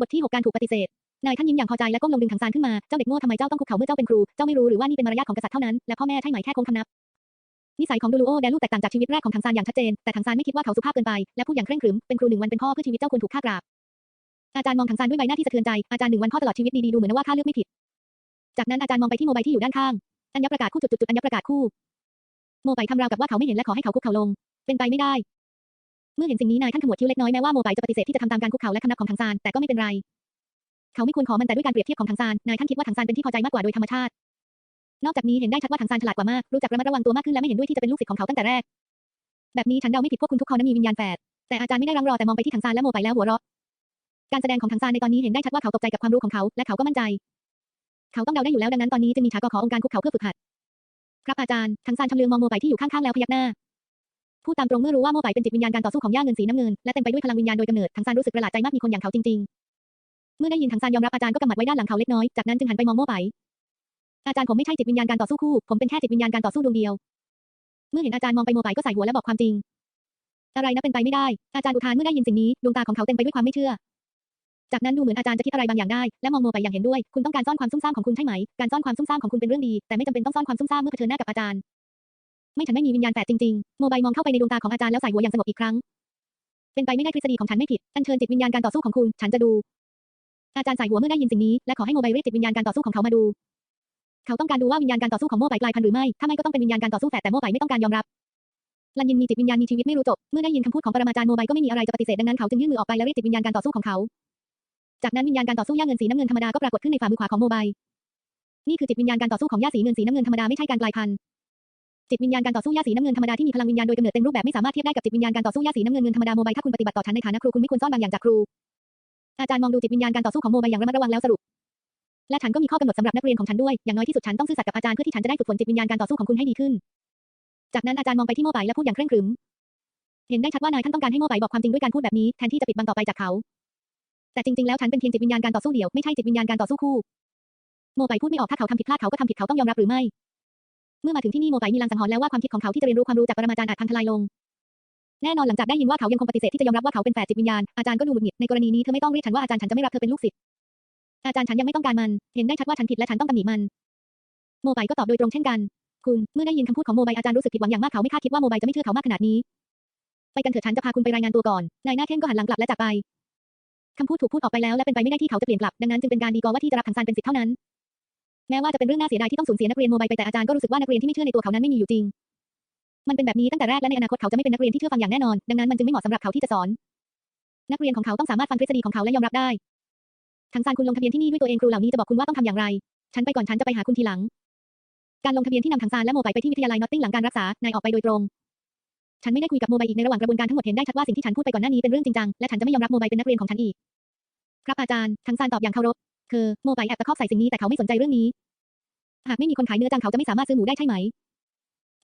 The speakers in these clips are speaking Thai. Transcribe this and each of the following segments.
บทที่ 6 การถูกปฏิเสธ นายท่านยิ้มอย่างพอใจและก้มลงดึงถังซานขึ้นมา เจ้าเด็กโง่ทำไมเจ้าต้องคุกเข่าเมื่อเจ้าเป็นครู เจ้าไม่รู้หรือว่านี่เป็นมารยาทของกษัตริย์เท่านั้น และพ่อแม่ใช่ไหมแค่คงคำนับ นิสัยของดูลูโอแดลูกแตกต่างจากชีวิตแรกของถังซานอย่างชัดเจน แต่ถังซานไม่คิดว่าเขาสุภาพเกินไป และพูดอย่างเคร่งขรึม เป็นครูหนึ่งวันเป็นพ่อเพื่อชีวิตเจ้าควรถูกฆ่ากราบ อาจารย์มองถังซานด้วยใบหน้าที่สะเทือนใจ อาจารย์หนึ่งวันพ่อตลอดชีวิตดีๆดูเหมือนว่าข้าเลือกไม่ผิด จากนั้นอาจารย์มองไปที่โมบายที่อยู่ด้านข้างอัญญประกาศคู่จุดๆอัญญประกาศคู่ โมบายทำราวกับว่าเขาไม่เห็นและขอให้เขาคุกเข่าลง เป็นไปไม่ได้ เมื่อเห็นสิ่งนี้นายท่านขมวดคิ้วเล็กน้อยแม้ว่าโมบายจะปฏิเสธที่จะทำตามการคุกเข่าและคำนับของถังซานแต่ก็ไม่เป็นไร เขาไม่ควรขอมันแต่ด้วยการเปรียบเทียบของถังซานนายท่านคิดว่าถังซานเป็นที่พอใจมากกว่าโดยธรรมชาติ นอกจากนี้เห็นได้ชัดว่าถังซานฉลาดกว่ามากรู้จักระมัดระวังตัวมากขึ้นและไม่เห็นด้วยที่จะเป็นลูกศิษย์ของเขาตั้งแต่แรก แบบนี้ฉันเดาไม่ผิดพวกคุณทุกคนนั้นมีวิญญาณแฝดแต่อาจารย์ไม่ได้รังรอแต่มองไปที่ถังซานและโมบายแล้วหัวเราะการแสดงของถังซานในตอนนี้เห็นได้ชัดว่าเขาตกใจกับความรู้ของเขาและเขาก็มั่นใจ เขาต้องเดาได้อยู่แล้วดังนั้นตอนนี้จึงมีฉากขอองค์การคุกเข่าเพื่อฝึกหัด ครับอาจารย์ถังซานชำเลืองมองโมบายที่อยู่ข้างๆแล้วพยักหน้า พูดตามตรงเมื่อรู้ว่าโมบายเป็นจิตวิญญาณการต่อสู้ของย่าเงินสีน้ำเงินและเต็มไปด้วยพลังวิญญาณโดยกำเนิดถังซานรู้สึกประหลาดใจมากมีคนอย่างเขาจริง ๆ เมื่อได้ยินถังซานยอมรับอาจารย์ก็กำหมัดไว้ด้านหลังเขาเล็กน้อยจากนั้นจึงหันไปมองโมบายอาจารย์ผมไม่ใช่จิตวิญญาณการต่อสู้คู่ ผมเป็นแค่จิตวิญญาณการต่อสู้ดวงเดียว เมื่อเห็นอาจารย์มองไปโมบายก็ใส่หัวและบอกความจริง อะไรนะเป็นไปไม่ได้ อาจารย์อุทานเมื่อได้ยินสิ่งนี้ดวงตาของเขาเต็มไปด้วยความไม่เชื่อจากนั้นดูเหมือนอาจารย์จะคิดอะไรบางอย่างได้ และมองโมไปอย่างเห็นด้วย คุณต้องการซ่อนความซุ่มซ่ามของคุณใช่ไหม การซ่อนความซุ่มซ่ามของคุณเป็นเรื่องดี แต่ไม่จำเป็นต้องซ่อนความซุ่มซ่ามเมื่อเผชิญหน้ากับอาจารย์ ไม่ฉันไม่มีวิญญาณแฝดจริงๆ โมบายมองเข้าไปในดวงตาของอาจารย์แล้วใส่หัวอย่างสงบอีกครั้ง เป็นไปไม่ได้ทฤษฎีของฉันไม่ผิด อัญเชิญจิตวิญญาณการต่อสู้ของคุณ ฉันจะดู อาจารย์ใส่หัวเมื่อได้ยินสิ่งนี้ และขอให้โมบายเรียกจิตวิญญาณการต่อสู้ของเขามาดู เขาต้องการดูว่าวิญญาณการต่อสู้ของโมบายกลายพันธุ์หรือไม่ ถ้าไม่ก็ต้องเป็นวิญญาณการต่อสู้แฝดแต่โมบายไม่ต้องการยอมรับลันยินมีจิตวิญญาณมีชีวิตไม่รู้จบ เมื่อได้ยินคำพูดของปรมาจารย์โมบายก็ไม่มีอะไรจะปฏิเสธดังนั้นเขาจึงยื่นมือออกไปและเรียกจิตวิญญาณการต่อสู้ของเขา จากนั้นวิญญาณการต่อสู้ย่าเงินสีน้ำเงินธรรมดาก็ปรากฏขึ้นในฝ่ามือขวาของโมบาย นี่คือจิตวิญญาณการต่อสู้ของย่าสีเงินสีน้ำเงินธรรมดาไม่ใช่การกลายพันธุ์ จิตวิญญาณการต่อสู้ย่าสีน้ำเงินธรรมดาที่มีพลังวิญญาณโดยกำเนิดเต็มรูปแบบไม่สามารถเทียบได้กับจิตวิญญาณการต่อสู้ย่าสีน้ำเงินเงินธรรมดาโมบายถ้าคุณปฏิบัติต่อฉันในฐานะครูคุณไม่ควรซ่อนบางอย่างจากครู อาจารย์มองดูจิตวิญญาณการต่อสู้ของโมบายอย่างระมัดระวังแล้วสรุป และฉันก็มีข้อกำหนดสำหรับนักเรียนของฉันด้วย อย่างน้อยที่สุดฉันต้องซื่อสัตย์กับอาจารย์เพื่อที่ฉันจะได้ฝึกฝนจิตวิญญาณการต่อสู้ของคุณให้ดีขึ้น จากนั้นอาจารย์มองไปที่โมบายและพูดอย่างเคร่งครึม เห็นได้ชัดว่านายท่านต้องการให้โมบายบอกความจริงด้วยการพูดแบบนี้แทนที่จะปิดบังต่อไปจากเขา แต่จริงๆแล้วฉันเป็นเพียงจิตวิญญาณการต่อสู้เดี่ยวไม่ใช่จิตวิญญาณการต่อสู้คู่โมบายพูดไม่ออกถ้าเขาทำผิดพลาดเขาก็ทำผิดเขาต้องยอมรับหรือไม่ เมื่อมาถึงที่นี่โมบายมีลางสังหรณ์แล้วว่าความคิดของเขาที่จะเรียนรู้ความรู้จากปรมาจารย์อาจพังทลายลง แน่นอนหลังจากได้ยินว่าเขายังคงปฏิเสธที่จะยอมรับว่าเขาเป็นแฝดจิตวิญญาณ อาจารย์ก็ดูหงุดหงิดในกรณีนี้เธอไม่ต้องเรียกฉันว่าอาจารย์ฉันจะไม่รับเธอเป็นลูกศิษย์ อาจารย์ฉันยังไม่ต้องการมัน เห็นได้ชัดว่าฉันผิดและฉันต้องตำหนิมัน โมบายก็ตอบโดยตรงเช่นกัน คุณ เมื่อได้ยินคำพูดของโมบายอาจารย์รู้สึกผิดหวังอย่างมากเขาไม่คาดคิดว่าโมบายจะไม่เชื่อเขามากขนาดนี้ ไปกันเถิดฉันจะพาคุณไปรายงานตัวก่อนนายหน้าเข้มก็หันหลังกลับและจากไปคำพูดถูกพูดออกไปแล้วและเป็นไปไม่ได้ที่เขาจะเปลี่ยนกลับดังนั้นจึงเป็นการดีกว่าที่จะรับถังซานเป็นศิษย์เท่านั้น แม้ว่าจะเป็นเรื่องน่าเสียดายที่ต้องสูญเสียนักเรียนโมบายไปแต่อาจารย์ก็รู้สึกว่านักเรียนที่ไม่เชื่อในตัวเขานั้นไม่มีอยู่จริง มันเป็นแบบนี้ตั้งแต่แรกและในอนาคตเขาจะไม่เป็นนักเรียนที่เชื่อฟังอย่างแน่นอน ดังนั้นมันจึงไม่เหมาะสำหรับเขาที่จะสอน นักเรียนของเขาต้องสามารถฟังทฤษฎีของเขาและยอมรับได้ทั้งซานคุณลงทะเบียนที่นี่ด้วยตัวเองครูเหล่านี้จะบอกคุณว่าต้องทำอย่างไร ฉันไปก่อนฉันจะไปหาคุณทีหลัง การลงทะเบียนที่นำทั้งซานและโมบายไปที่วิทยาลัยนอตติงหลังการรักษานายออกไปโดยตรง ฉันไม่ได้คุยกับโมบายอีกในระหว่างกระบวนการทั้งหมดเห็นได้ชัดว่าสิ่งที่ฉันพูดไปก่อนหน้านี้เป็นเรื่องจริงจังและฉันจะไม่ยอมรับโมบายเป็นนักเรียนของฉันอีก ครับอาจารย์ทั้งซานตอบอย่างเคารพ คือโมบายแอบตะคอกใส่สิ่งนี้แต่เขาไม่สนใจเรื่องนี้ หากไม่มีคนขายเนื้อจังเขาจะไม่สามารถซื้อหมูได้ใช่ไหม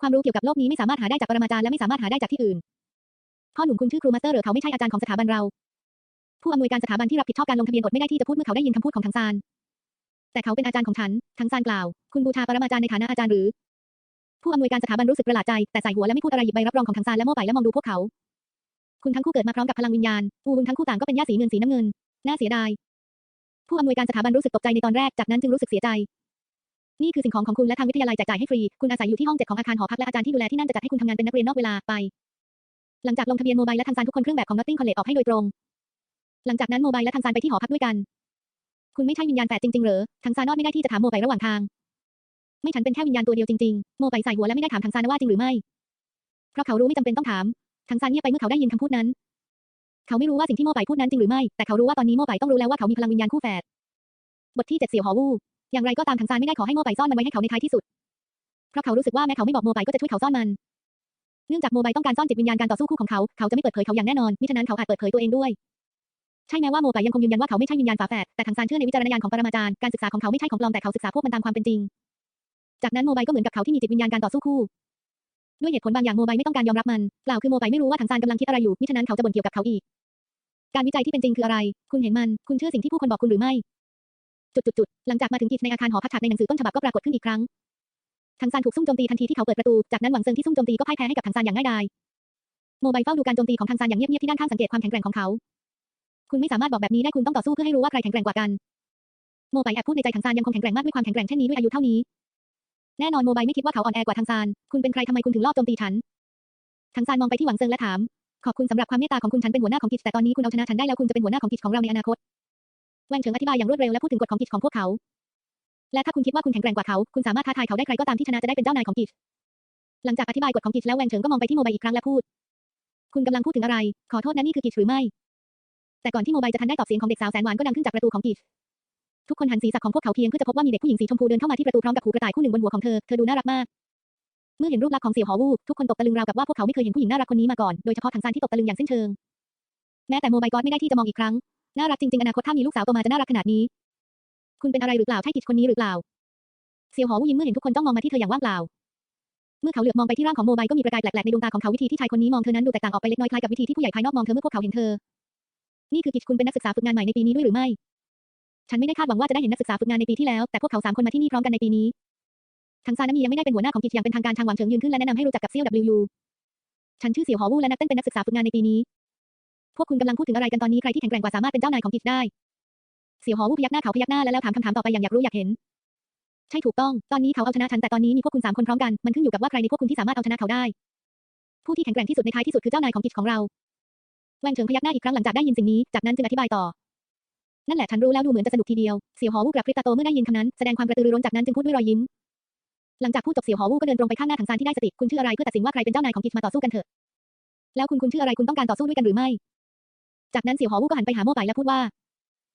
ความรู้เกี่ยวกับโลกนี้ไม่สามารถหาได้จากปรมาจารย์และไม่สามารถหาได้จากที่อื่น พ่อหนุ่มคุณชื่อครูมาสเตอร์หรือเขาไม่ใช่อาจารย์ของสถาบันเรา ผู้อำนวยการสถาบันที่รับผิดชอบการลงทะเบียนอดไม่ได้ที่จะพูดเมื่อเขาได้ยินคำพูดของทังซาน แต่เขาเป็นอาจารย์ของฉัน ทังซานกล่าว คุณบูชาปรมาจารย์ในฐานะอาจารย์หรือ ผู้อำนวยการสถาบันรู้สึกประหลาดใจแต่ใส่หัวและไม่พูดอะไรหยิบใบรับรองของทังซานและโม่ไปและมองดูพวกเขา คุณทั้งคู่เกิดมาพร้อมกับพลังวิญญาณ อูบุญทั้งคู่ต่างก็เป็นญาติสีเงินสีน้ำเงิน น่าเสียดาย ผู้อำนวยการสถาบันรู้สึกตกใจในตอนแรก จากนั้นจึงรู้สึกเสียใจ นี่คือสิ่งของของคุณและทางวิทยาลัยแจกจ่ายให้ฟรี คุณอาศัยอยู่ที่ห้องเจ็ดของอาคารหอพักและอาจารย์ที่ดูแลที่นั่นจะจัดให้คุณทำงานเป็นนักเรียนนอกเวลาไป หลังจากลงทะเบียนโมบายและทางซานทุกคนเครื่องแบบของ Notting College ออกให้โดยตรง หลังจากนั้นโมบายและทางซานไปที่หอพักด้วยกัน คุณไม่ใช่วิญญาณแฝดจริงๆเหรอทางซานนอดไม่ได้ที่จะถามโมบายระหว่างทาง ไม่ฉันเป็นแค่วิญญาณตัวเดียวจริงๆ โมบายใส่หัวและไม่ได้ถามทางซานว่าจริงหรือไม่ เพราะเขารู้ไม่จำเป็นต้องถามทางซานเงียบไปเมื่อเขาได้ยินคำพูดนั้น เขาไม่รู้ว่าสิ่งที่โมบายพูดนั้นจริงหรือไม่ แต่เขารู้ว่าตอนนี้โมบายต้องรู้แล้วว่าเขามีพลังวิญญาณคู่แฝด บทที่เจ็ดเสี่ยวหอวูอย่างไรก็ตามทางซานไม่ได้ขอให้โมบายซ่อนมันไว้ให้เขาในท้ายที่สุด เพราะเขารู้สึกว่าแม้เขาไม่บอกโมบายก็จะช่วยเขาซ่อนมัน เนื่องจากโมบายต้องการซ่อนจิตวิญญาณการต่อสู้คู่ของเขา เขาจะไม่เปิดเผยเขาอย่างแน่นอน มิฉะนั้นเขาอาจเปิดเผยตัวเองด้วย ใช่แม้ว่าโมบายยังคงยืนยันว่าเขาไม่ใช่วิญญาณฝาแฝด แต่ทางซานเชื่อในวิจารณญาณของปรมาจารย์ การศึกษาของเขาไม่ใช่ของปลอมแต่เขาศึกษาพวกมันตามความเป็นจริง จากนั้นโมบก็เหมือนกับเขาที่มีจิตวิญญาณการต่อสู้คู่ ด้วยเหตุผลบางอย่างโมบายไม่ต้องการยอมรับมันกล่าวคือโมบายไม่รู้ว่าทางซานกำลังคิดอะไรอยู่มิฉะนั้นเขาจะบ่นเกี่ยวกับเขาอีก การวิจัยที่เป็นจริงคืออะไร คุณเห็นมัน คุณเชื่อสิ่งที่ผู้คนบอกคุณหรือไม่ จุดๆๆหลังจากมาถึงกิจในอาคารหอพักฉากในหนังสือต้นฉบับก็ปรากฏขึ้นอีกครั้งทางซานถูกซุ่มโจมตีทันทีที่เขาเปิดประตู จากนั้นหวังเซิงที่ซุ่มโจมตีก็พ่ายแพ้ให้กับทางซานอย่างง่ายดาย โมบายเฝ้าดูการโจมตีของทางซานอย่างเงียบๆที่ด้านข้างสังเกตความแข็งแกร่งของเขา คุณไม่สามารถบอกแบบนี้ได้คุณต้องต่อสู้เพื่อให้รู้ว่าใครแข็งแกร่งกว่ากัน โมบแอบพูดในใจทางซานยังคงแข็งแกร่งมากด้วยความแข็งแกร่งเช่นนี้ด้วยอายุเท่านี้ แน่นอนโมบายไม่คิดว่าเขาอ่อนแอกว่าทางซาน คุณเป็นใครทำไมคุณถึงลอบโจมตีฉันทางซานมองไปที่หวังเซิงและถาม ขอบคุณสำหรับความเมตตาของคุณฉันเป็นหัวหน้าของกิจแต่ตอนนี้คุณเอาชนะฉันได้แล้วคุณจะเป็นหัวหน้าของกิจของเราในอนาคตแวงเฉิงอธิบายอย่างรวดเร็วและพูดถึงกฎของกิจของพวกเขา และถ้าคุณคิดว่าคุณแข็งแกร่งกว่าเขา คุณสามารถท้าทายเขาได้ใครก็ตามที่ชนะจะได้เป็นเจ้านายของกิจหลังจากอธิบายกฎของกิจแล้วแวงเฉิงก็มองไปที่โมบายอีกครั้งและพูด คุณกำลังพูดถึงอะไร ขอโทษนะนี่คือกิจหรือไม่ แต่ก่อนที่โมบายจะทันได้ตอบเสียงของเด็กสาวแสนหวานก็ดังขึ้นจากประตูของกิจ ทุกคนหันศีรษะของพวกเขาเพียงเพื่อจะพบว่ามีเด็กผู้หญิงสีชมพูเดินเข้ามาที่ประตูพร้อมกับหูกระต่ายคู่หนึ่งบนหัวของเธอ เธอดูน่ารักมาก เมื่อเห็นรูปลักษณ์ของเสี่ยวหอวูทุกคนตกตะลึงราวกับว่าพวกเขาไม่เคยเห็นผู้หญิงน่ารักคนนี้มาก่อน โดยเฉพาะทางซานที่ตกตะลึงอย่างสิ้นเชิง แม้แต่โมบายก็ไม่ได้ที่จะมองอีกครั้ง น่ารักจริงๆ อนาคตถ้ามีลูกสาวโตมาจะน่ารักขนาดนี้ คุณเป็นอะไรหรือเปล่า ใช่กิจคนนี้หรือเปล่า เสี่ยวหอวูยิ้มเมื่อเห็นทุกคนจ้องมองมาที่เธออย่างว่างเปล่า เมื่อเขาเหลือบมองไปที่ร่างของโมบายก็มีประกายแปลกๆในดวงตาของเขาวิธีที่ชายคนนี้มองเธอนั้นดูแตกต่างออกไปเล็กน้อยคล้ายกับวิธีที่ผู้ใหญ่ภายนอกมองเธอเมื่อพวกเขาเห็นเธอนี่คือกิจคุณเป็นนักศึกษาฝึกงานใหม่ในปีนี้ด้วยหรือไม่ ฉันไม่ได้คาดหวังว่าจะได้เห็นนักศึกษาฝึกงานในปีที่แล้ว แต่พวกเขาสามคนมาที่นี่พร้อมกันในปีนี้ทางซานามียังไม่ได้เป็นหัวหน้าของกิจอย่างเป็นทางการทางหวังเฉิงยืนขึ้นและแนะนำให้รู้จักกับเซียว WU ฉันชื่อเสี่ยวหอวูและนักเต้นเป็นนักศึกษาฝึกงานในปีนี้ พวกคุณกำลังพูดถึงอะไรกันตอนนี้ใครที่แข็งแกร่งกว่าสามารถเป็นเจ้านายของกิจได้ เสี่ยวหอวูพยักหน้าเขาพยักหน้าและแล้วถามคำถามต่อไปอย่างอยากรู้อยากเห็น ใช่ถูกต้อง ตอนนี้เขาเอาชนะฉันแต่ตอนนี้มีพวกคุณสามคนพร้อมกัน มันขึ้นอยู่กับว่าใครในพวกคุณที่สามารถเอาชนะเขาได้ ผู้ที่แข็งแกร่งที่สุดในท้ายที่สุดคือเจ้านายของกิจของเราแวงเฉิงพยักหน้าอีกครั้งหลังจากได้ยินสิ่งนี้ จากนั้นจึงอธิบายต่อ นั่นแหละฉันรู้แล้วดูเหมือนจะสนุกทีเดียว เสี่ยวหอวูกระพริบตาโตเมื่อได้ยินคำนั้นแสดงความกระตือรือร้นจากนั้นจึงพูดด้วยรอยยิ้ม หลังจากพูดจบเสี่ยวหอวูก็เดินตรงไปข้างหน้าถังซานที่ได้สติคุณชื่ออะไรเพื่อตัดสินว่าใครเป็นเจ้านายของกิจมาต่อสู้กันเถอะ แล้วคุณคุณชื่ออะไรคุณต้องการต่อสู้ด้วยกันหรือไม่ จากนั้นเสี่ยวหอวูก็หันไปหาโมบายและพูดว่า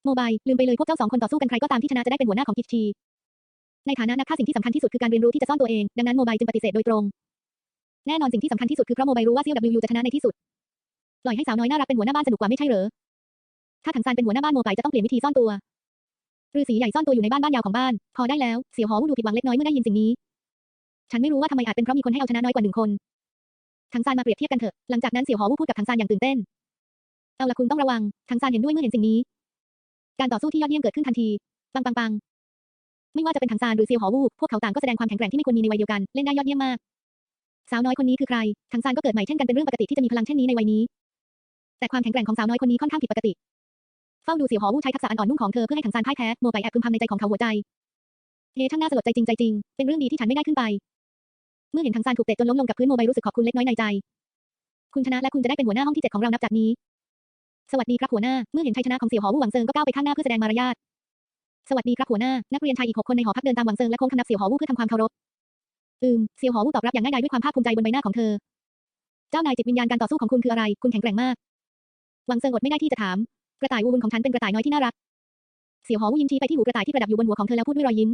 โมบายลืมไปเลยพวกเจ้าสองคนต่อสู้กันใครก็ตามที่ชนะจะได้เป็นหัวหน้าของกิจทีในฐานะนักฆ่าสิ่งที่สำคัญที่สุดคือการเรียนรู้ที่จะซ่อนตัวเองดังนั้นโมบายจึงปฏิเสธโดยตรงแน่นอนสิ่งที่สำคัญที่สุดคือเพราะโมบายรู้ว่าเซียว W จะชนะในที่สุดปล่อยให้สาวน้อยน่ารักเป็นหัวหน้าบ้านสนุกกว่าไม่ใช่เหรอ ถ้าถังซานเป็นหัวหน้าบ้านโมบายจะต้องเปลี่ยนวิธีซ่อนตัวฤาษีใหญ่ซ่อนตัวอยู่ในบ้านบ้านยาวของบ้าน พอได้แล้ว เสี่ยวหอวูดูผิดหวังเล็กน้อยเมื่อได้ยินสิ่งนี้ ฉันไม่รู้ว่าทำไมอาจเป็นเพราะมีคนให้เอาชนะน้อยกว่าหนึ่งคนถังซานมาเปรียบเทียบกันเถอะ หลังจากนั้นเสี่ยวหอวูพูดกับถังซานอย่างตื่นเต้น เอาละคุณต้องระวังถังซานเห็นด้วยเมื่อเห็นสิ่งนี้ การต่อสู้ที่ยอดเยี่ยมเกิดขึ้นทันที ปังปังปังไม่ว่าจะเป็นถังซานหรือเซียวหอวูพวกเขาต่างก็แสดงความแข็งแกร่งที่ไม่ควรมีในวัยเดียวกัน เล่นได้ยอดเยี่ยมมาก สาวน้อยคนนี้คือใครถังซานก็เกิดใหม่เช่นกันเป็นเรื่องปกติที่จะมีพลังเช่นนี้ในวัยนี้ แต่ความแข็งแกร่งของสาวน้อยคนนี้ค่อนข้างผิดปกติ เฝ้าดูเสี่ยวหอวูใช้ทักษะอันอ่อนนุ่มของเธอเพื่อให้ถังซานพ่ายแพ้โมไปแอบพึมพำในใจของเขาหัวใจเฮ้ช่างน่าสลดใจจริงใจจริง เป็นเรื่องดีที่ฉันไม่ได้ขึ้นไป เมื่อเห็นถังซานถูกเตะจนล้มลงกับพื้นโมไปรู้สึกขอบคุณเล็กน้อยในใจ คุณชนะและคุณจะได้เป็นหัวหน้าห้องที่เจ็ดของเรานับจากนี้ สวัสดีครับหัวหน้า เมื่อเห็นชัยชนะของเสี่ยวหอวูหวังเซิงก็ก้าวไปข้างหน้าเพื่อแสดงมารยาท สวัสดีครับหัวหน้า นักเรียนชายอีกหกคนในหอพักเดินตามหวังเซิงและโค้งคำนับเสี่ยวหอวูเพื่อทำความเคารพ อืม เสี่ยวหอวูตอบรับอย่างง่ายดายด้วยความภาคภูมิใจบนใบหน้าของเธอ เจ้านายจิตวิญญาณการต่อสู้ของคุณคืออะไร คุณแข็งแกร่งมาก หวังเซิงอดไม่ได้ที่จะถาม กระต่ายวูบุนของฉันเป็นกระต่ายน้อยที่น่ารัก เสี่ยวหอวูยิ้มชี้ไปที่หูกระต่ายที่ประดับอยู่บนหัวของเธอแล้วพูดด้วยรอยยิ้ม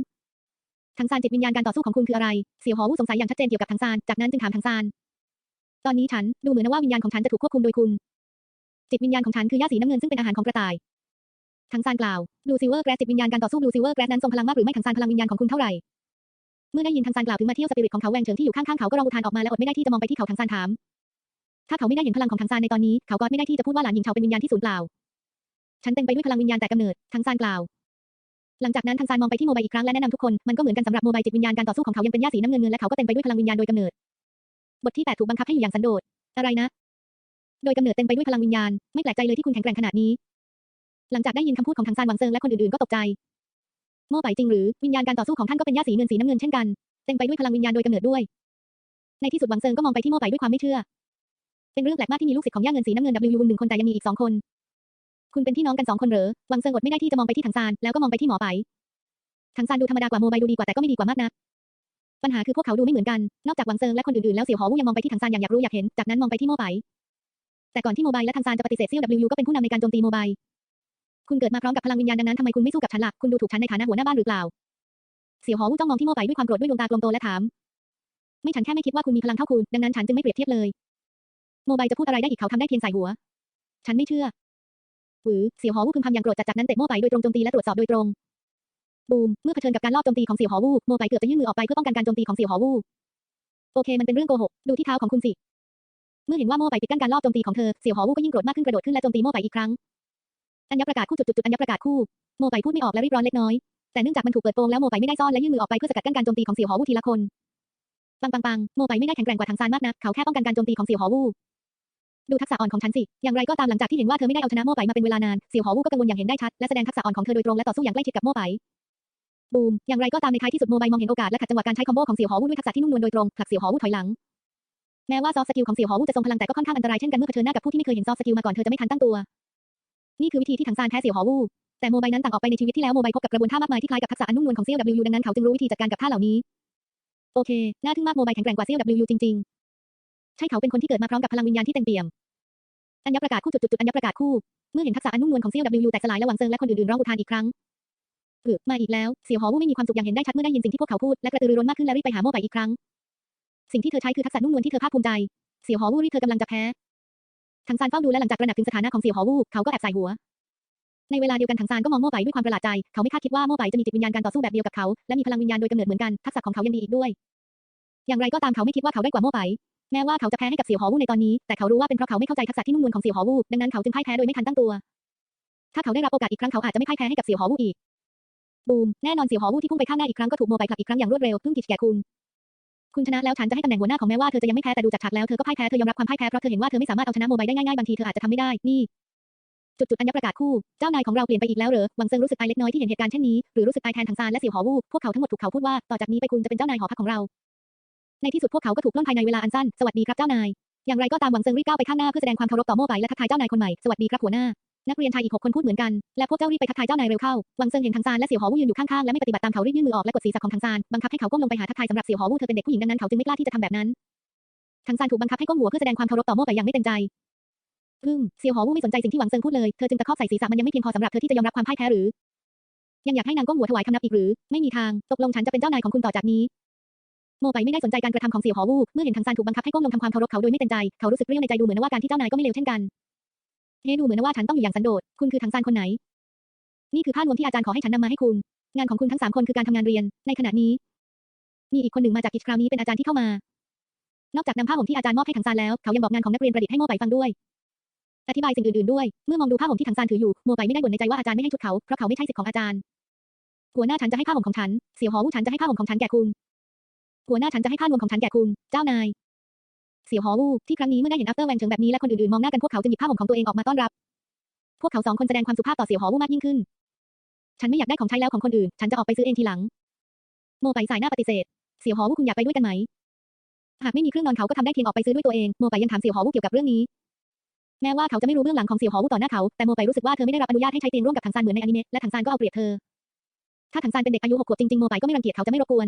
ทังซานจิตวิญญาณการต่อสู้ของคุณคืออะไร เสี่ยวหอวูสงสัยอย่างชัดเจนเกี่ยวกับทังซาน จากนั้นจึงถามทังซาน ตอนนี้ฉันดูเหมือนว่าวิญญาณของฉันจะถูกควบคุมโดยคุณ จิตวิญญาณของฉันคือหญ้าสีน้ำเงินซึ่งเป็นอาหารของกระต่ายทังซานกล่าวบลูซิเวอร์แกรสจิตวิญญาณการต่อสู้บลูซิเวอร์แกรสนั้นทรงพลังมากหรือไม่ทังซานพลังวิญญาณของคุณเท่าไหร่ เมื่อได้ยินทังซานกล่าวถึงมาเที่ยวสปิริตของเขาแวงเฉิงที่อยู่ข้างๆเขาก็ร้องอุทานออกมาและอดไม่ได้ที่จะมองไปที่เขาทังซานถาม ถ้าเขาไม่ได้เห็นพลังของทังซานในตอนนี้ เขาก็ไม่ได้ที่จะพูดว่าหลานหญิงเขาเป็นวิญญาณที่สูญเปล่า ฉันเต็มไปด้วยพลังวิญญาณแต่กำเนิด ทังซานกล่าว หลังจากนั้นทังซานมองไปที่โมบายอีกครั้งและแนะนำทุกคน มันก็เหมือนกันสำหรับโมบายจิตวิญญาณการต่อสู้ของเขายังเป็นหญ้าสีน้ำเงินเงินและเขาก็เต็มไปด้วยพลังวิญญาณโดยกำเนิด บทที่แปดถูกบังคับให้อยู่อย่างสันโดษ อะไรนะ โดยกำเนิดเต็มไปด้วยพลังวิญญาณ ไม่แปลกใจเลยที่คุณแข็งแกร่งขนาดนี้ หลังจากได้ยินคำพูดของทังซานหวังเซิงและคนอื่นๆก็ตกใจ โม่ไปจริงหรือวิญญาณการต่อสู้ของท่านก็เป็นหญ้าสีเงินสีน้ำเงินเช่นกัน เต็มไปด้วยพลังวิญญาณโดยกำเนิดด้วย ในที่สุดหวังเซิงก็มองไปที่โม่ไปด้วยความไม่เชื่อ เป็นเรื่องแปลกมากที่มีลูกศิษย์ของย่าเงินสีน้ำเงิน W หนึ่งคนแต่ยังมีอีกสองคน คุณเป็นพี่น้องกันสองคนเหรอหวังเซิงอดไม่ได้ที่จะมองไปที่ทังซาน แล้วก็มองไปที่หมอไปทังซานดูธรรมดากว่าโมบายดูดีกว่าแต่ก็ไม่ดีกว่ามากนะปัญหาคือพวกเขาดูไม่เหมือนกัน นอกจากหวังเซิงและคนอื่นๆ แล้วเสี่ยวหอวูยังมองไปที่ทังซานอย่างอยากรู้อยากเห็น จากนั้นมองไปที่โมไป แต่ก่อนที่โมบายและทังซานจะปฏิเสธเซี่ยว W ก็เป็นผู้นำในการโจมตีโมบายคุณเกิดมาพร้อมกับพลังวิญญาณดังนั้นทำไมคุณไม่สู้กับฉันล่ะ คุณดูถูกฉันในฐานะหัวหน้าบ้านหรือเปล่า เสี่ยวหอวูจ้องมองที่โมไปด้วยความโกรธด้วยดวงตากลมโตและถาม ไม่ฉันแค่ไม่คิดว่าคุณมีพลังเท่าคุณ ดังนั้นฉันจึงไม่เปรียบเทียบเลย โมบายจะพูดอะไรได้อีกเขาทำได้เพียงใส่หัว ฉันไม่เชื่อ หวือเสี่ยวหอวูพึมพำอย่างโกรธจัดจากนั้นเตะโมไปโดยตรงโจมตีและตรวจสอบโดยตรงบูมเมื่อเผชิญกับการลอบโจมตีของเสี่ยวหอวูโมไปเกือบจะยื่นมือออกไปเพื่อป้องกันการโจมตีของเสี่ยวหอวูโอเคมันเป็นเรื่องโกหกดูที่เท้าของคุณสิเมื่อเห็นว่าโม่ไปปิดกั้นการลอบโจมตีของเธอเสี่ยวหอวูก็ยิ่งโกรธมากขึ้นกระโดดขึ้นและโจมตีโม่ไปอีกครั้งอัญญประกาศคู่จุดๆอัญญประกาศคู่โม่ไปพูดไม่ออกและรีบร้อนเล็กน้อยแต่เนื่องจากมันถูกเปิดโปงแล้วโม่ไปไม่ได้ซ่อนและยื่นมือออกไปเพื่อสกัดกั้นการโจมตีของเสี่ยวหอวูทีละคนปังปังปังโม่ไปไม่ได้แข็งแกร่งกว่าทางซานมากนะเขาแค่ป้องกันการโจมตีของเสี่ยวหอวู ดูทักษะอ่อนของฉันสิ อย่างไรก็ตามหลังจากที่เห็นว่าเธอไม่ได้เอาชนะโม่ไปมาเป็นเวลานาน เสี่ยวหอวูก็กังวลอย่างเห็นได้ชัด และแสดงทักษะอ่อนของเธอโดยตรงและต่อสู้อย่างใกล้ชิดกับโม่ไปบูม อย่างไรก็ตามในท้ายที่สุดโมบายมองเห็นโอกาสและขัดจังหวะการใช้คอมโบของเสี่ยวหอวูด้วยทักษะที่นุ่มนวลโดยตรงผลักเสี่ยวหอวูถอยหลัง แม้ว่าซอฟต์สกิลของเสี่ยวหอวูจะทรงพลังแต่ก็ค่อนข้างอันตรายเช่นกันเมื่อเผชิญหน้ากับผู้ที่ไม่เคยเห็นซอฟต์สกิลมาก่อนเธอจะไม่ทันตั้งตัว นี่คือวิธีที่ถังซานแพ้เสี่ยวหอวูแต่โมบายนั้นต่างออกไปในชีวิตที่แล้วโมบายพบกับกระบวนท่ามากมายที่คล้ายกับทักษะอันนุ่มนวลของเซี่ยว WU ดังนั้นเขาจึงรู้วิธีจัดการกับท่าเหล่านี้ โอเค น่าทึ่งมากโมบายแข็งแกร่งกว่าเซี่ยว WU จริงๆ ใช่เขาเป็นคนที่เกิดมาพร้อมกับพลังวิญญาณที่เต็มเปี่ยม อัญญประกาศคู่จุดๆอัญญประกาศคู่ เมื่อเห็นทักษะอันนุ่มนวลของเซี่ยว WU แตกสลายและหวังเซิงและคนอื่นๆร้องอุทานอีกครั้งเออมาอีกแล้ว เสี่ยวหอวู้ไม่มีความสุขอย่างเห็นได้ชัดเมื่อได้ยินสิ่งที่พวกเขาพูดและกระตือรือร้นมากขึ้นและรีบไปหาโม่ไปอีกครั้ง สิ่งที่เธอใช้คือทักษะนุ่มนวลที่เธอภาคภูมิใจ เสี่ยวหอวู้รีเธอกำลังจะแพ้ทังซานเฝ้าดูและหลังจากระหนักถึงสถานะของเสี่ยวหอวู้เขาก็แอบใส่หัว ในเวลาเดียวกันถังซานก็มองโม่ไปด้วยความประหลาดใจ เขาไม่คาดคิดว่าโม่ไปจะมีจิตวิญญาณการต่อสู้แบบเดียวกับเขาและมีพลังวิญญาณโดยกำเนิดเหมือนกันทักษะของเขายังดีอีกด้วย อย่างไรก็ตามเขาไม่คิดว่าเขาได้กว่าโม่ไป แม้ว่าเขาจะแพ้ให้กับเสี่ยวหอวู่ในตอนนี้ แต่เขารู้ว่าเป็นเพราะเขาไม่เข้าใจทักษะที่นุ่มนวลของเสี่ยวหอวู่ ดังนั้นเขาจึงพ่ายแพ้โดยไม่ทันตั้งตัว ถ้าเขาได้รับโอกาสอีกครั้งเขาอาจจะไม่พ่ายแพ้ให้กับเสี่ยวหอวู่อีก บูม แน่นอนเสี่ยวหอวู่ที่พุ่งไปข้างหน้าอีกครั้งก็ถูกโมไปผลักอีกครั้งอย่างรวดเร็วพึ่งกิจแก่คุณ คุณชนะแล้วฉันจะให้ตำแหน่งหัวหน้าของแม้ว่าเธอจะยังไม่แพ้แต่ดูจากฉากแล้วเธอก็พ่ายแพ้เธอยอมรับความพ่ายแพ้เพราะเธอเห็นว่าเธอไม่สามารถเอาชนะโมไปได้ง่ายๆบางทีเธออาจจะทำไม่ได้นี่จุดจุดอัญญประกาศคู่ เจ้านายของเราเปลี่ยนไปอีกแล้วเหรอ หวังเซิงรู้สึกอายเล็กน้อยที่เห็นเหตุการณ์เช่นนี้ หรือรู้สึกอายแทนถังซานและเสี่ยวหอวู่ พวกเขาทั้งหมดถูกเขาพูดว่า ต่อจากนี้ไปคุณจะเป็นเจ้านายหอพักของเรา ในที่สุดพวกเขาก็ถูกปล้นภายในเวลาอันสั้น สวัสดีครับเจ้านาย อย่างไรก็ตามหวังเซิงรีบก้าวไปข้างหน้าเพื่อแสดงความเคารพต่อโม่ไปและทักทายเจ้านายคนใหม่ สวัสดีครับหัวหน้า นักเรียนชายอีกหกคนพูดเหมือนกัน และพวกเจ้ารีบไปทักทายเจ้านายเร็วเข้า หวังเซิงเห็นทังซานและเสี่ยวหอวู่ยืนอยู่ข้างๆ และไม่ปฏิบัติตามเขารีบยื่นมือออกและกดศีรษะของทังซาน บังคับให้เขาก้มลงไปหาทักทายสำหรับเสี่ยวหอวู่เธอเป็นเด็กผู้หญิงดังนั้นเขาจึงไม่กล้าที่จะทำแบบนั้นทังซานถูกบังคับให้ก้มหัวเพื่อแสดงความเคารพต่อโม่ไปอย่างไม่เต็มใจพึ่งเสี่ยวหอวู่ไม่สนใจสิ่งที่หวังเซิงพูดเลย เธอจึงตะคอกใส่ศีรษะมันยังไม่เพียงพอสำหรับเธอที่จะยอมรับความพ่ายแพ้หรือ ยังอยากให้นางก้มหัวถวายคำนับอีกหรือ ไม่มีทาง ตกลงฉันจะเป็นเจ้านายของคุณต่อจากนี้ โมไปไม่ได้สนใจการกระทำของเสี่ยวหอวูเมื่อเห็นทังซานถูกบังคับให้ก้มลงทำความเคารพเขาโดยไม่เต็มใจ เขารู้สึกเปรี้ยวในใจดูเหมือนว่าการที่เจ้านายก็ไม่เลวเช่นกันเฮ้ดูเหมือนว่าฉันต้องอยู่อย่างสันโดษ คุณคือทังซานคนไหน นี่คือผ้านวมที่อาจารย์ขอให้ฉันนำมาให้คุณ งานของคุณทั้งสามคนคือการทำงานเรียน ในขณะนี้ มีอีกคนหนึ่งมาจากกิจคราวนี้เป็นอาจารย์ที่เข้ามา นอกจากนำผ้าห่มที่อาจารย์มอบให้ทังซานแล้ว เขายังบอกงานของนักเรียนประดิษฐ์ให้โมไปฟังด้วย อธิบายสิ่งอื่นๆด้วย เมื่อมองดูผ้าห่มที่ถังซานถืออยู่ โมไปไม่ได้บ่นในใจว่าอาจารย์ไม่ให้ชุดเขา เพราะเขาไม่ใช่สิทธิ์ของอาจารย์ หัวหน้าฉันจะให้ผ้าห่มของฉัน เสี่ยวหอวูฉันจะให้ผ้าห่มของฉันแก่คุณ หัวหน้าฉันจะให้ผ้านวมของฉันแก่คุณ เจ้านาย เสี่ยวหอวูที่ครั้งนี้เมื่อได้เห็นอัปเตอร์แวงเฉิงแบบนี้และคนอื่นๆมองหน้ากันพวกเขาจึงหยิบผ้าห่มของตัวเองออกมาต้อนรับ พวกเขาสองคนแสดงความสุภาพต่อเสี่ยวหอวูมากยิ่งขึ้น ฉันไม่อยากได้ของใช้แล้วของคนอื่น ฉันจะออกไปซื้อเองทีหลัง โมไปสายหน้าปฏิเสธ เสี่ยวหอวูคุณอยากไปด้วยกันไหม หากไม่มีเครื่องนอนเขาก็ทำได้เพียงออกไปซื้อด้วยตัวเอง โมไปยังถามเสี่ยวหอวูเกี่ยวกับเรื่องนี้ แม้ว่าเขาจะไม่รู้เบื้องหลังของเสี่ยวหอวูต่อหน้าเขา แต่โมไปรู้สึกว่าเธอไม่ได้รับอนุญาตให้ใช้เตียงร่วมกับถังซานเหมือนในอนิเมะ และถังซานก็เอาเปรียบเธอถ้าถังซานเป็นเด็กอายุหกขวบจริงๆโมไปก็ไม่รังเกียจเขาจะไม่รบกวน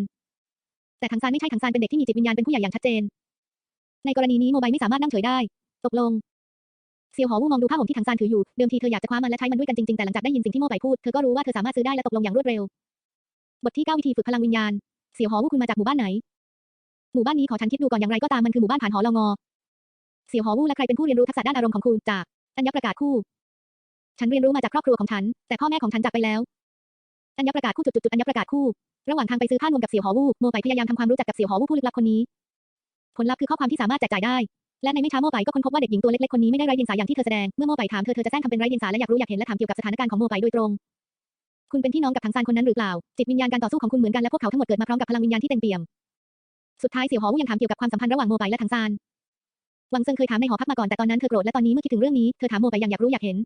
แต่ถังซานไม่ใช่ถังซานเป็นเด็กที่มีจิตวิญญาณเป็นผู้ใหญ่อย่างชัดเจน ในกรณีนี้โมบายไม่สามารถนั่งเฉยได้ ตกลงเซียวหอวูมองดูผ้าห่มที่ถังซานถืออยู่ เดิมทีเธออยากจะคว้ามันและใช้มันด้วยกันจริงๆ แต่หลังจากได้ยินสิ่งที่โมบายพูด เธอก็รู้ว่าเธอสามารถซื้อได้และตกลงอย่างรวดเร็ว บทที่ 9 วิธีฝึกพลังวิญญาณ เสี่ยวหอวูคุณมาจากหมู่บ้านไหน หมู่บ้านนี้ขอฉันคิดดูก่อนอย่างไรก็ตามมันคือหมู่บ้านผ่านหอลงอเสี่ยวหอวูและใครเป็นผู้เรียนรู้ทักษะด้านอารมณ์ของคุณจากอัญญประกาศคู่ ฉันเรียนรู้มาจากครอบครัวของฉัน แต่พ่อแม่ของฉันจากไปแล้ว อัญญประกาศคู่จุดๆอัญญประกาศคู่ ระหว่างทางไปซื้อผ้านวมกับเสี่ยวหอวู่โมไปพยายามทำความรู้จักกับเสี่ยวหอวู่ผู้ลึกลับคนนี้ ผลลัพธ์คือข้อความที่สามารถแจกจ่ายได้ และในไม่ช้าโมไปก็ค้นพบว่าเด็กหญิงตัวเล็กๆคนนี้ไม่ได้ไร้เดียงสาอย่างที่เธอแสดง เมื่อโมไปถามเธอเธอจะแจ้งทำเป็นไร้เดียงสาและอยากรู้อยากเห็นและถามเกี่ยวกับสถานการณ์ของโมไปโดยตรง คุณเป็นพี่น้องกับทังซานคนนั้นหรือเปล่า จิตวิญญาณการต่อสู้ของคุณเหมือนกันและพวกเขาทั้งหมดเกิดมาพร้อมกับพลังวิญญาณที่เต็มเปี่ยม สุดท้ายเสี่ยวหอวู่ยังถามเกี่ยวกับความสัมพันธ์ระหว่างโมไปและทังซานหวังเซิงเคยถามในหอพักมาก่อนแต่ตอนนั้นเธอโกรธและตอนนี้เมื่อคิดถึงเรื่องนี้เธอถามโมไปอย่างอยากรู้อยากเห็น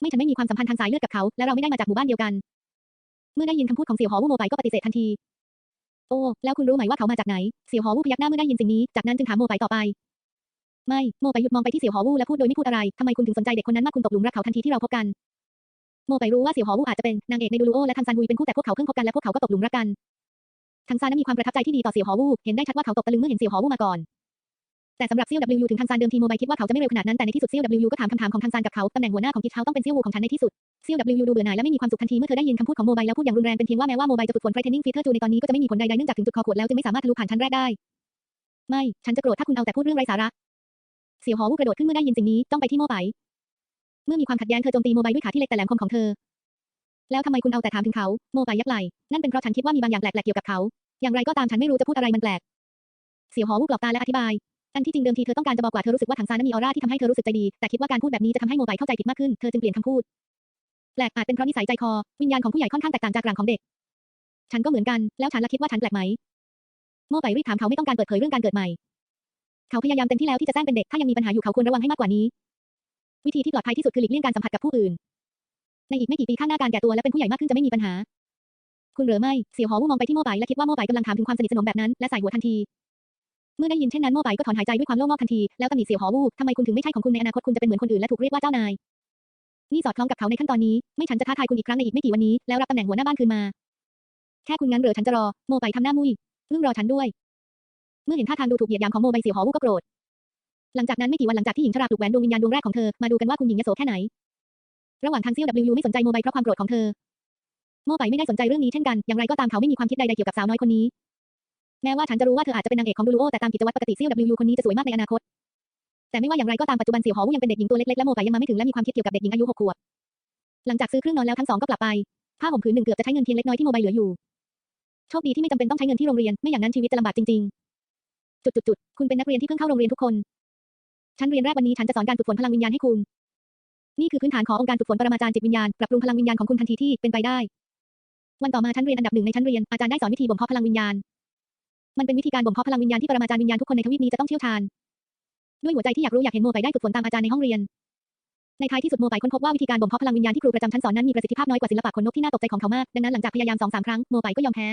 ไม่ฉันไม่มีความสัมพันธ์ทางสายเลือดกับเขาและเราไม่ได้มาจากหมู่บ้านเดียวกัน เมื่อได้ยินคำพูดของเสี่ยวหอวูโมไปก็ปฏิเสธทันที โอ้ แล้วคุณรู้ไหมว่าเขามาจากไหน เสี่ยวหอวูพยักหน้าเมื่อได้ยินสิ่งนี้ จากนั้นจึงถามโมไปต่อไป ไม่ โมไปหยุดมองไปที่เสี่ยวหอวูและพูดโดยไม่พูดอะไร ทำไมคุณถึงสนใจเด็กคนนั้นมากคุณตกหลุมรักเขาทันทีที่เราพบกัน โมไปรู้ว่าเสี่ยวหอวูอาจจะเป็นนางเอกในดูลูโอและทังซานฮุยเป็นคู่แต่พวกเขาเพิ่งพบกันและพวกเขาก็ตกหลุมรักกัน ทังซานนั้นมีความประทับใจที่ดีต่อเสี่ยวหอวูเห็นได้ชัดว่าเขาตกตะลึงเมื่อเห็นเสี่ยวหอวูมาก่อน แต่สำหรับซี่ว W ถึงทังซานเดิมทีโมบายคิดว่าเขาจะไม่เร็วขนาดนั้นแต่ในที่สุดซี่ว W ก็ถามคำถามของทังซานกับเขาตำแหน่งหัวหน้าของกิจเขาต้องเป็นซี่ววูของฉันในที่สุดซี่ว W ดูเบื่อหน่ายและไม่มีความสุขทันทีเมื่อเธอได้ยินคำพูดของโมบายแล้วพูดอย่างรุนแรงเป็นเพียงว่าแม้ว่าโมบายจะฝึกฝนไฟเทนนิ่งฟีเตอร์จูในตอนนี้ก็จะไม่มีผลใดๆเนื่องจากถึงจุดคอขวดแล้วจึงไม่สามารถทะลุผ่านชั้นแรกได้ ไม่ ฉันจะโกรธถ้าคุณเอาแต่พูดเรื่องไร้สาระเสี่ยวหอวูกระโดดขึ้นเมื่อได้ยินสิ่งนี้จ้องไปที่โมบายเมื่อมีความขัดแย้งเธอโจมตีโมบายด้วยขาที่เล็กแต่แหลมคมของเธอ แล้วทำไมคุณเอาแต่ถามถึงเขาโมบายยักไหล่นั่นเป็นเพราะฉันคิดว่ามีบางอย่างแปลกๆเกี่ยวกับเขา อย่างไรก็ตามฉันไม่รู้จะพูดอะไรมันแปลกเสี่ยวหอวูกหลอกตาและอธิบาย อันที่จริงเดิมทีเธอต้องการจะบอกว่าเธอรู้สึกว่าถังซานนั้นมีออร่าที่ทำให้เธอรู้สึกใจดี แต่คิดว่าการพูดแบบนี้จะทำให้โมบายเข้าใจผิดมากขึ้น เธอจึงเปลี่ยนคำพูด แปลกอาจเป็นเพราะนิสัยใจคอ วิญญาณของผู้ใหญ่ค่อนข้างแตกต่างจากหลังของเด็ก ฉันก็เหมือนกัน แล้วฉันละคิดว่าฉันแปลกไหม โมบายรีบถามเขาไม่ต้องการเปิดเผยเรื่องการเกิดใหม่ เขาพยายามเต็มที่แล้วที่จะแจ้งเป็นเด็ก ถ้ายังมีปัญหาอยู่เขาควรระวังให้มากกว่านี้ วิธีที่ปลอดภัยที่สุดคือหลีกเลี่ยงการสัมผัสกับผู้อื่น ในอีกไม่กี่ปีข้างหน้าการแก่ตัวและเป็นผู้ใหญ่มากขึ้นจะไม่มีปัญหา คุณหรือไม่เสี่ยวหอวูมองไปที่โมไปและคิดว่าโมไปกำลังถามถึงความสนิทสนมแบบนั้นและใส่หัวทันที มื่อได้ยินเช่นนั้นโม่ไปก็ถอนหายใจด้วยความโล่งอกทันที แล้วตำหนิเสี่ยวหอวูทำไมคุณถึงไม่ใช่ของคุณในอนาคตคุณจะเป็นเหมือนคนอื่นและถูกเรียกว่าเจ้านาย นี่สอดคล้องกับเขาในขั้นตอนนี้ ไม่ฉันจะท้าทายคุณอีกครั้งในอีกไม่กี่วันนี้ แล้วรับตำแหน่งหัวหน้าบ้านคืนมา แค่คุณงั้นเหรอฉันจะรอ โมไปทำหน้ามุยอึ้งรอฉันด้วย เมื่อเห็นท่าทางดูถูกเหยียดหยามของโมใบเสี่ยวหอวูก็โกรธ หลังจากนั้นไม่กี่วันหลังจากที่หญิงชราปลุกแหวนดวงวิญญาณดวงแรกของเธอ มาดูกันว่าคุณหญิงยโสแค่ไหน ระหว่างทางเซี่ยว W ไม่สนใจโมใบเพราะความโกรธของเธอ โมไปไม่ได้สนใจเรื่องนี้เช่นกัน อย่างไรก็ตามเขาไม่มีความคิดใดๆเกี่ยวกับสาวน้อยคนนี้ แม้ว่าฉันจะรู้ว่าเธออาจจะเป็นนางเอกของดูโอแต่ตามกิจวัตรปกติเซี่ยว WU คนนี้จะสวยมากในอนาคต แต่ไม่ว่าอย่างไรก็ตามปัจจุบันเสี่ยวหอวูยังเป็นเด็กหญิงตัวเล็กๆและโมไปยังมาไม่ถึงและมีความคิดเกี่ยวกับเด็กหญิงอายุหกขวบ หลังจากซื้อเครื่องนอนแล้วทั้งสองก็กลับไป ผ้าห่มผืนหนึ่งเกือบจะใช้เงินเพียงเล็กน้อยที่โมใบเหลืออยู่ โชคดีที่ไม่จำเป็นต้องใช้เงินที่โรงเรียน ไม่อย่างนั้นชีวิตจะลำบากจริงๆ จุดๆๆคุณเป็นนักเรียนที่เพิ่งเข้าโรงเรียนทุกคน ชั้นเรียนแรกวันนี้ฉันจะสอนการฝึกฝนพลังวิญญาณให้คุณ นี่คือพื้นฐานขององค์การฝึกฝนปรมาจารย์จิตวิญญาณ ปรับปรุงพลังวิญญาณของคุณทันทีที่เป็นไปได้ วันต่อมาชั้นเรียนอันดับหนึ่งในชั้นเรียน อาจารย์ได้สอนวิธีบ่มเพาะพลังวิญญาณ มันเป็นวิธีการบ่มเพาะพลังวิญญาณที่ปรมาจารย์วิญญาณทุกคนในทวีปนี้จะต้องเชี่ยวชาญ ด้วยหัวใจที่อยากรู้อยากเห็นโมไปได้ฝึกฝนตามอาจารย์ในห้องเรียน ในท้ายที่สุดโมไปค้นพบว่าวิธีการบ่มเพาะพลังวิญญาณที่ครูประจำชั้นสอนนั้นมีประสิทธิภาพน้อยกว่าศิลปะขนนกที่น่าตกใจของเขามาก ดังนั้นหลังจากพยายามสองสามครั้งโมไปก็ยอมแพ้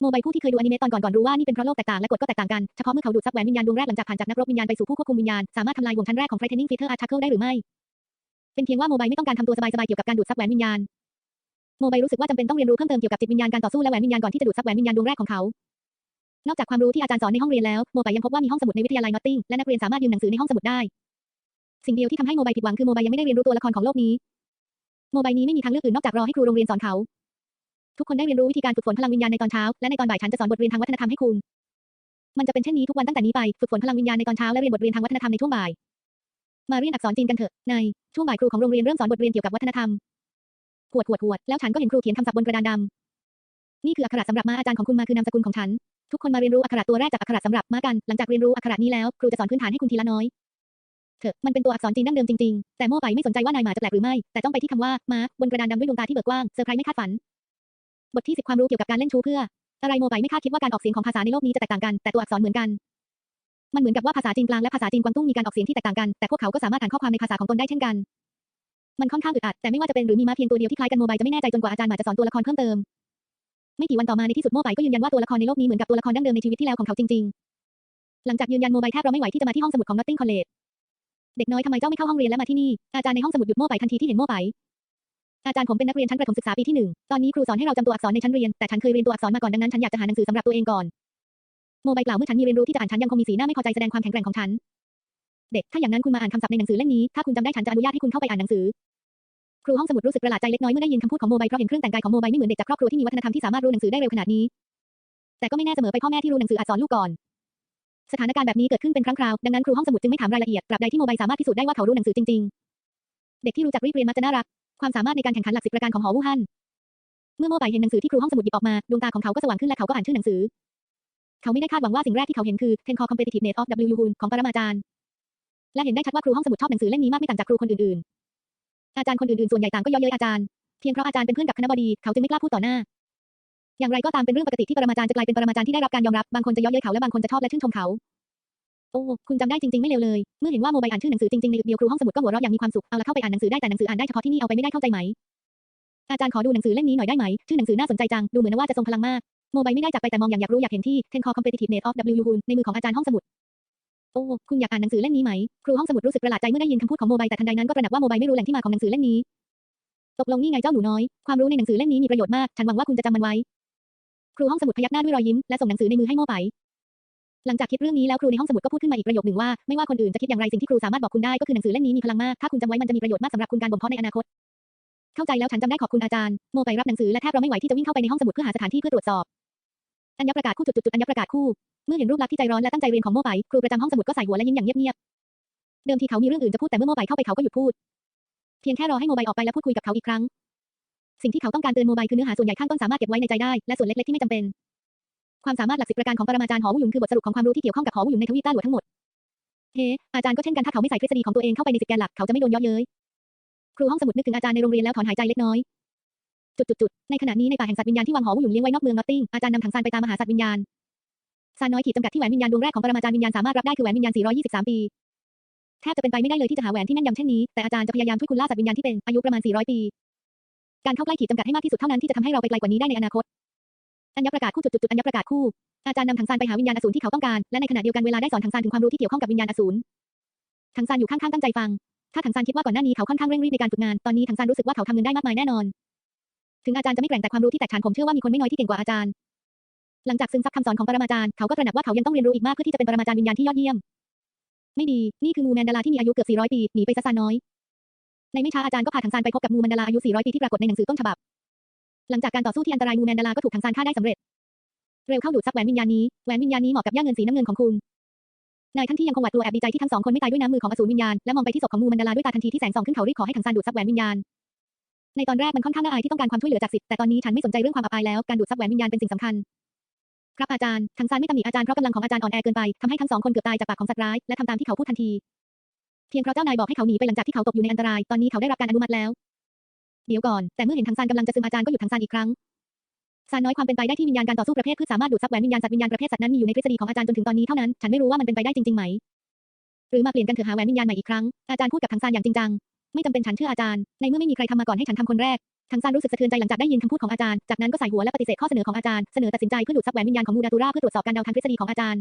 โมไบผู้ที่เคยดูอนิเมะตอนก่อนก่อนรู้ว่านี่เป็นเพราะโลกแตกต่างและกฎก็แตกต่างกัน เฉพาะเมื่อเขาดูดซับแหวนวิญญาณดวงแรกหลังจากผ่านจากนักรบวิญญาณไปสู่ผู้ควบคุมวิญญาณ สามารถทำลายวงชั้นแรกของ Frightening Feather Article ได้หรือไม่ เป็นเพียงว่าโมไบไม่ต้องการทำตัวสบายๆเกี่ยวกับการดูดซับแหวนวิญญาณ โมไบรู้สึกว่าจำเป็นต้องเรียนรู้เพิ่มเติมเกี่ยวกับจิตวิญญาณการต่อสู้และแหวนวิญญาณก่อนที่จะดูดซับแหวนวิญญาณดวงแรกของเขา นอกจากความรู้ที่อาจารย์สอนในห้องเรียนแล้วโมไบยังพบว่ามีห้องสมุดในวิทยาลัยนอตติงและนักเรียนสามารถยืมหนังสือในห้องสมุดได้ สิ่งเดียวที่ทำให้โมไบผิดหวังคือโมไบยังไม่ได้เรียนรู้ตัวละครของโลกนี้ โมไบนี้ไม่มีทางเลือกอื่นนอกจากรอให้ครูโรงเรียนสอนเขา ทุกคนได้เรียนรู้วิธีการฝึกฝนพลังวิญญาณในตอนเช้า และในตอนบ่ายฉันจะสอนบทเรียนทางวัฒนธรรมให้คุณ มันจะเป็นเช่นนี้ทุกวันตั้งแต่นี้ไปฝึกฝนพลังวิญญาณในตอนเช้าและเรียนบทเรียนทางวัฒนธรรมในช่วงบ่าย มาเรียนอักษรจีนกันเถอะ ในช่วงบ่ายครูของโรงเรียนเริ่มสอนบทเรียนเกี่ยวกับวัฒนธรรมหวดหวดหวดแล้วฉันก็เห็นครูเขียนคำศัพท์บนกระดานดำนี่คืออักขระสำหรับมาอาจารย์ของคุณมาคือนามสกุลของฉัน ทุกคนมาเรียนรู้อักขระตัวแรกจากอักขระสำหรับมากัน หลังจากเรียนรู้อักขระนี้แล้ว ครูจะสอนพื้นฐานให้คุณทีละน้อย เถอะ มันเป็นตัวอักษรจีนดั้งเดิมจริงๆ แต่โม่ไปไม่สนใจว่านายหมาจะแปลกหรือไม่ แต่จ้องไปที่คำว่ามาบนกระดานดำด้วยดวงตาที่เบิกกว้าง เซอร์ไพรส์ไม่คาดฝัน บทที่สิบความรู้เกี่ยวกับการเล่นชู้เพื่อ อะไรโมไปไม่คาดคิดว่าการออกเสียงของภาษาในโลกนี้จะแตกต่างกัน แต่ตัวอักษรเหมือนกัน มันเหมือนกับว่าภาษาจีนกลางและภาษาจีนกวางตุ้งมีการออกเสียงที่แตกต่างกัน แต่พวกเขาก็สามารถอ่านข้อความในภาษาของตนได้เช่นกัน มันค่อนข้างอึดอัด แต่ไม่ว่าจะเป็นหรือมีมาเพียงตัวเดียวที่คล้ายกันโมบายจะไม่แน่ใจจนกว่าอาจารย์หมาจะสอนตัวละครเพิ่มเติม ไม่กี่วันต่อมาในที่สุดโมบายก็ยืนยันว่าตัวละครในโลกนี้เหมือนกับตัวละครดั้งเดิมในชีวิตที่แล้วของเขาจริง ๆ หลังจากยืนยันโมบายแทบเราไม่ไหวที่จะมาที่ห้องสมุดของ Notting College เด็กน้อยทำไมเจ้าไม่เข้าห้องเรียนและมาที่นี่อาจารย์ในห้องสมุดหยุดโมบายทันทีที่เห็นโมบายอาจารย์ผมเป็นนักเรียนชั้นประถมศึกษาปีที่หนึ่งตอนนี้ครูสอนให้เราจำตัวอักษรในชั้นเรียน แต่ฉันเคยเรียนตัวอักษรมาก่อนดังนั้นฉันอยากจะหาหนังสือสำหรับตัวเองก่อน โมบายกล่าวเมื่อฉันมีเรียนรู้ที่จะอ่านฉันยังคงมีสีหน้าไม่พอใจแสดงความแข็งแกร่งของฉัน เด็ก ถ้าอย่างนั้นคุณมาอ่านคำศัพท์ในหนังสือเล่มนี้ ถ้าคุณจำได้ฉันจะอนุญาตให้คุณเข้าไปอ่านหนังสือ รูห้องสมุดรู้สึกประหลาดใจเล็กน้อยเมื่อได้ยินคำพูดของโมบายเพราะเห็นเครื่องแต่งกายของโมบายไม่เหมือนเด็กจากครอบครัวที่มีวัฒนธรรมที่สามารถรู้หนังสือได้เร็วขนาดนี้ แต่ก็ไม่แน่เสมอไปพ่อแม่ที่รู้หนังสืออาจสอนลูกก่อน สถานการณ์แบบนี้เกิดขึ้นเป็นครั้งคราวดังนั้นครูห้องสมุดจึงไม่ถามรายละเอียดตราบใดที่โมบายสามารถพิสูจน์ได้ว่าเขารู้หนังสือจริงๆ เด็กที่รู้จักรีบเรียนมักจะน่ารัก ความสามารถในการแข่งขันหลักสิบประการของหอวู่ฮั่นเมื่อโมบายเห็นหนังสือที่ครูห้องสมุดหยิบออกมาดวงตาของเขาก็สว่างขึ้นและเขาก็อ่านชื่อหนังสือ เขาไม่ได้คาดหวังว่าสิ่งแรกที่เขาเห็นคือ Tenko Competitiveness of W Hun ของปรมาจารย์และเห็นได้ชัดว่าครูห้องสมุดชอบหนังสือเล่มนี้มากไม่ต่างจากครูคนอื่นๆ อาจารย์คนอื่นๆส่วนใหญ่ต่างก็เย่อเย้ยอาจารย์ เพียงเพราะอาจารย์เป็นเพื่อนกับคณบดี เขาจึงไม่กล้าพูดต่อหน้า อย่างไรก็ตามเป็นเรื่องปกติที่ปรมาจารย์จะกลายเป็นปรมาจารย์ที่ได้รับการยอมรับบางคนจะเย่อเย้ยเขาและบางคนจะชอบและชื่นชมเขาโอ้คุณจำได้จริงๆไม่เลวเลย เมื่อเห็นว่าโมบายอ่านชื่อหนังสือจริงๆในอึดเดียวครูห้องสมุดก็หัวเราะอย่างมีความสุข เอาละเข้าไปอ่านหนังสือได้แต่หนังสืออ่านได้เฉพาะที่นี่เอาไปไม่ได้เข้าใจไหม อาจารย์ขอดูหนังสือเล่มนี้หน่อยได้ไหม ชื่อหนังสือน่าสนใจจัง ดูเหมือนว่าจะทรงพลังมาก โมบายไม่ได้จากไปแต่มองอย่างอยากรู้อยากเห็นที่ Tenko Competitiveness of W Hun ในมือของอาจารย์ห้องสมุด โอ้ คุณอยากอ่านหนังสือเล่มนี้ไหม ครูห้องสมุดรู้สึกประหลาดใจเมื่อได้ยินคำพูดของโมบายแต่ทันใดนั้นก็ตระหนักว่าโมบายไม่รู้แหล่งที่มาของหนังสือเล่มนี้ ตกลงนี่ไงเจ้าหนูน้อย ความรู้ในหนังสือเล่มนี้มีประโยชน์มาก ฉันหวังว่าคุณจะจำมันไว้ ครูห้องสมุดพยักหน้าด้วยรอยยิ้มและส่งหนังสือในมือให้โมไป หลังจากคิดเรื่องนี้แล้วครูในห้องสมุดก็พูดขึ้นมาอีกประโยคหนึ่งว่า ไม่ว่าคนอื่นจะคิดอย่างไรสิ่งที่ครูสามารถบอกคุณได้ก็คือหนังสือเล่มนี้มีพลังมาก ถ้าคุณจำไว้มันจะมีประโยชน์มากสำหรับคุณการบ่มเพาะในอนาคต เข้าใจแล้วฉันจำได้ขอบคุณอาจารย์ โมไปรับหนังสือและแทบเราไม่ไหวที่จะวิ่งเข้าไปในห้องสมุดเพื่อหาสถานที่เพื่อตรวจสอบอัญญประกาศคู่จุดๆอัญญประกาศคู่ เมื่อเห็นรูปลักษณ์ที่ใจร้อนและตั้งใจเรียนของโมไปครูประจำห้องสมุดก็ใส่หัวและยิ้มอย่างเงียบๆเดิมทีเขามีเรื่องอื่นจะพูดแต่เมื่อโมไปเข้าไปเขาก็หยุดพูด เพียงแค่รอให้โมบายออกไปแล้วพูดคุยกับเขาอีกครั้ง สิ่งที่เขาต้องการเตือนโมบายคือเนื้อหาส่วนใหญ่ข้างต้นสามารถเก็บไว้ในใจได้และส่วนเล็กๆที่ไม่จำเป็น ความสามารถหลักสิบประการของปรมาจารย์หอวูหยุนคือบทสรุปของความรู้ที่เกี่ยวข้องกับหอวูหยุนในทวีปต้าหลวทั้งหมดเฮ้อาจารย์ก็เช่นกันถ้าเขาไม่ใส่ทฤษฎีของตัวเองเข้าไปในสิบแกนหลักเขาจะไม่โดนย่อเย้ยครูห้องสมุดนึกถึงอาจารย์ในโรงเรียนแล้วถอนหายใจเล็กน้อยจุดๆๆในขณะนี้ในป่าแห่งสัตว์วิญญาณที่วังหอวูหยุนเลี้ยงไว้นอกเมืองนอตติงอาจารย์นำถังซานไปตามมหาสัตว์วิญญาณ ซานน้อยขีดจำกัดที่แหวนวิญญาณดวงแรกของปรมาจารย์วิญญาณสามารถรับได้คือแหวนวิญญาณ 423 ปี แทบจะเป็นไปไม่ได้เลยที่จะหาแหวนที่แม่นยำเช่นนี้ แต่อาจารย์จะพยายามช่วยคุณล่าสัตว์วิญญาณที่เป็นอายุประมาณ 400 ปี การเข้าใกล้ขีดจำกัดให้มากที่สุดเท่านั้นที่จะทำให้เราไปไกลกว่านี้ได้ในอนาคต อัญญประกาศคู่จุดจุดอัญญประกาศคู่ อาจารย์นำถังซานไปหาวิญญาณอสูรที่เขาต้องการ และในขณะเดียวกันเวลาได้สอนถังซานถึงความรู้ที่เกี่ยวข้องกับวิญญาณอสูรถังซานอยู่ข้างๆตั้งใจฟัง ถ้าถังซานคิดว่าก่อนหน้านี้เขาค่อนข้างเร่งรีบในการฝึกงาน ตอนนี้ถังซานรู้สึกว่าเขาทำเงินได้มากมายแน่นอน ถึงอาจารย์จะไม่แกร่งแต่ความรู้ที่แตกฉานผมเชื่อว่ามีคนไม่น้อยที่เก่งกว่าอาจารย์ หลังจากซึมซับคำสอนของปรมาจารย์ เขาก็ตระหนักว่าเขายังต้องเรียนรู้อีกมากเพื่อที่จะเป็นปรมาจารย์วิญญาณที่ยอดเยี่ยม ไม่ดี นี่คือมูแมนดาลาที่มีอายุเกือบ 400 ปี หนีไปซะซาน้อย ในไม่ช้าอาจารย์ก็พาถังซานไปพบกับมูแมนดาลาอายุ 400 ปีที่ปรากฏในหนังสือต้นฉบับ หลังจากการต่อสู้ที่อันตรายมูแมนดาลาก็ถูกถังซานฆ่าได้สำเร็จ เร็วเข้าดูดซับแหวนวิญญาณนี้ แหวนวิญญาณนี้เหมาะกับย่าเงินสีน้ำเงินของคุณ นายท่านที่ยังคงหวาดกลัวแอบดีใจที่ทั้งสองคนไม่ตายด้วยน้ำมือของอสูรวิญญาณ และมองไปที่ศพของมูมันดาลาด้วยตาทันทีที่แสงส่องขึ้นเขารีบขอให้ถังซานดูดซับแหวนวิญญาณในตอนแรกมันค่อนข้างน่าอายที่ต้องการความช่วยเหลือจากสิทธิ์แต่ตอนนี้ฉันไม่สนใจเรื่องความอับอายแล้วการดูดซับแหวนวิญญาณเป็นสิ่งสำคัญ ครับอาจารย์ถังซานไม่ตำหนิอาจารย์เพราะกำลังของอาจารย์อ่อนแอเกินไปทำให้ทั้งสองคนเกือบตายจากปากของสัตว์ร้ายและทำตามที่เขาพูดทันที เพียงเพราะเจ้านายบอกให้เขาหนีไปหลังจากที่เขาตกอยู่ในอันตราย ตอนนี้เขาได้รับการอนุมัติแล้ว เดี๋ยวก่อนแต่เมื่อเห็นถังซานกำลังจะซึมอาจารย์ก็หยุดถังซานอีกครั้งซานน้อยความเป็นไปได้ที่วิญญาณการต่อสู้ประเภทพืชสามารถดูดซับแหวนวิญญาณสัตว์วิญญาณประเภทสัตว์นั้นมีอยู่ในทฤษฎีของอาจารย์จนถึงตอนนี้เท่านั้น ฉันไม่รู้ว่ามันเป็นไปได้จริงๆไหม หรือมาเปลี่ยนกันเถอะหาแหวนวิญญาณใหม่อีกครั้ง อาจารย์พูดกับทังซานอย่างจริงจัง ไม่จำเป็นฉันเชื่ออาจารย์ ในเมื่อไม่มีใครทำมาก่อนให้ฉันทำคนแรก ทังซานรู้สึกสะเทือนใจหลังจากได้ยินคำพูดของอาจารย์ จากนั้นก็ใส่หัวและปฏิเสธข้อเสนอของอาจารย์ เสนอตัดสินใจเพื่อดูดซับแหวนวิญญาณของมูดาตูราเพื่อตรวจสอบการเดาทางทฤษฎีของอาจารย์